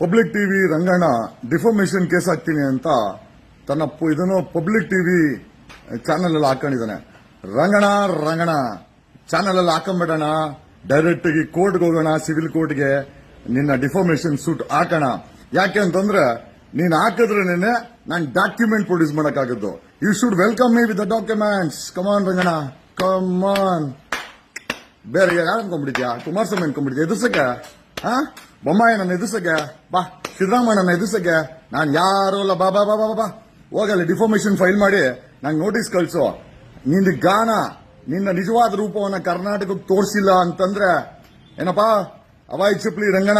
Public TV Ranganna deformation case ಹಾಕ್ತೀನಿ ಅಂತ ತನ್ನ ಇದನ್ನು ಪಬ್ಲಿಕ್ ಟಿವಿ ಚಾನೆಲ್ ಅಲ್ಲಿ ಹಾಕೊಂಡಿದ್ದಾನೆ. ರಂಗಣ ರಂಗಣ ಚಾನೆಲ್ ಅಲ್ಲಿ ಹಾಕೊಂಡ್ಬಿಡೋಣ ಡೈರೆಕ್ಟ್ ಆಗಿ ಕೋರ್ಟ್ಗೆ ಹೋಗೋಣ, ಸಿವಿಲ್ ಕೋರ್ಟ್ಗೆ ನಿನ್ನ ಡಿಫಾರ್ಮೇಶನ್ ಸೂಟ್ ಹಾಕೋಣ. ಯಾಕೆ ಅಂತಂದ್ರೆ, ನೀನ್ ಹಾಕಿದ್ರೆ ನಿನ್ನೆ ನಾನು document produce ಮಾಡಕ್ಕಾಗದ್ದು. You should welcome me with the documents come on Ranganna come on ಬೇರೆ ಯಾರು ಅನ್ಕೊಂಡ್ಬಿಟ್ಟಿದ್ಯಾ? ಕುಮಾರಸ್ವಾಮಿ ಅನ್ಕೊಂಡ್ಬಿಟ್ಟಿದ್ಯಾ? ಎದುರ್ಸಕ್ಕೆ? ಹಾ ಬೊಮ್ಮಾಯಿ ನನ್ನ ಎದುರ್ಸಕ್ಕೆ ಬಾ. ಸಿದ್ದರಾಮಣ್ಣನ ಎದುರ್ಸಕ್ಕೆ ನಾನು ಯಾರು ಅಲ್ಲ ಬಾ ಬಾ ಬಾ ಬಾ ಬಾ ಹೋಗಲ್ಲ ಡಿಫಾರ್ಮೇಶನ್ ಫೈಲ್ ಮಾಡಿ. ನಂಗೆ ನೋಟಿಸ್ ಕಳಿಸು. ನಿನ್ನ ಗಾನ ನಿನ್ನ ನಿಜವಾದ ರೂಪವನ್ನು ಕರ್ನಾಟಕಕ್ಕೆ ತೋರಿಸಿಲ್ಲ ಅಂತಂದ್ರೆ ಏನಪ್ಪಾ? ಅವಾಯ್ ಚಿಪ್ಲಿ, ರಂಗಣ,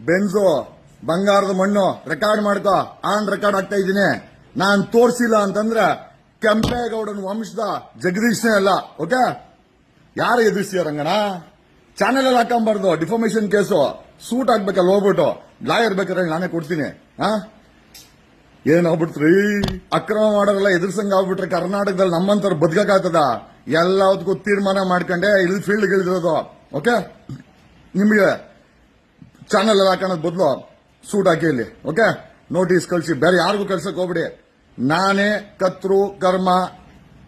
ಬೆನ್ಸು, ಬಂಗಾರದ ಮಣ್ಣು ರೆಕಾರ್ಡ್ ಮಾಡ್ಕೋ. ಆನ್ ರೆಕಾರ್ಡ್ ಆಗ್ತಾ ಇದ್ದೀನಿ. ನಾನು ತೋರಿಸಿಲ್ಲ ಅಂತಂದ್ರೆ ಕೆಂಪೇಗೌಡನ ವಂಶದ ಜಗದೀಶ್ನೇ ಅಲ್ಲ. ಓಕೆ? ಯಾರು ಎದುರಿಸ್ತೀಯ ರಂಗಣ? ಚಾನೆಲ್ ಅಲ್ಲಿ ಹಾಕೊಂಬಾರ್ದು. ಡಿಫಾರ್ಮೇಶನ್ ಕೇಸು ಸೂಟ್ ಹಾಕ್ಬೇಕಲ್ಲ ಹೋಗ್ಬಿಟ್ಟು. ಲಾಯರ್ ಬೇಕಾದ್ರೆ ನಾನೇ ಕೊಡ್ತೀನಿ. ಹಾ? ಏನಾಗ್ಬಿಡ್ತ್ರಿ ಅಕ್ರಮ ಮಾಡೋರೆಲ್ಲ ಎದುರ್ಸಂಗ್ ಆಗ್ಬಿಟ್ರೆ ಕರ್ನಾಟಕದಲ್ಲಿ ನಮ್ಮಂತರ ಬದುಕಾಗ್ತದ ಎಲ್ಲದಕ್ಕೂ ತೀರ್ಮಾನ ಮಾಡ್ಕೊಂಡೆ ಇಲ್ಲಿ ಫೀಲ್ಡ್ ಇಳಿದಿರೋದು. ಓಕೆ ನಿಮಗೆ ಚಾನೆಲ್ ಅಲ್ಲಿ ಹಾಕೋದ್ ಬದಲು ಸೂಟ್ ಹಾಕಿ ಇಲ್ಲಿ. ಓಕೆ ನೋಟಿಸ್ ಕಳಿಸಿ. ಬೇರೆ ಯಾರಿಗೂ ಕಳ್ಸಕ್ ಹೋಗ್ಬಿಡಿ. ನಾನೇ ಕತ್ರು, ಕರ್ಮ,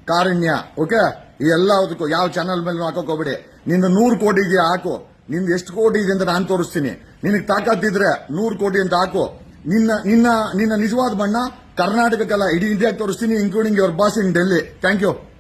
ಕಾರಣ್ಯ. ಓಕೆ ಎಲ್ಲದಕ್ಕೂ ಯಾವ ಚಾನಲ್ ಮೇಲೆ ಹಾಕೋಕ್ ನಿನ್ನ ನೂರು ಕೋಟಿಗೆ ಹಾಕು. ನಿಂದು ಎಷ್ಟು ಕೋಟಿ ಇದೆ ಅಂತ ನಾನು ತೋರಿಸ್ತೀನಿ. ನಿನಗೆ ತಾಕತ್ತಿದ್ರೆ ನೂರು ಕೋಟಿ ಅಂತ ಹಾಕು. ನಿನ್ನ ನಿನ್ನ ನಿನ್ನ ನಿಜವಾದ ಬಣ್ಣ ಕರ್ನಾಟಕಕ್ಕೆಲ್ಲ ಇಡೀ ಇಂಡಿಯಾಗೆ ತೋರಿಸ್ತೀನಿ including your boss in Delhi thank you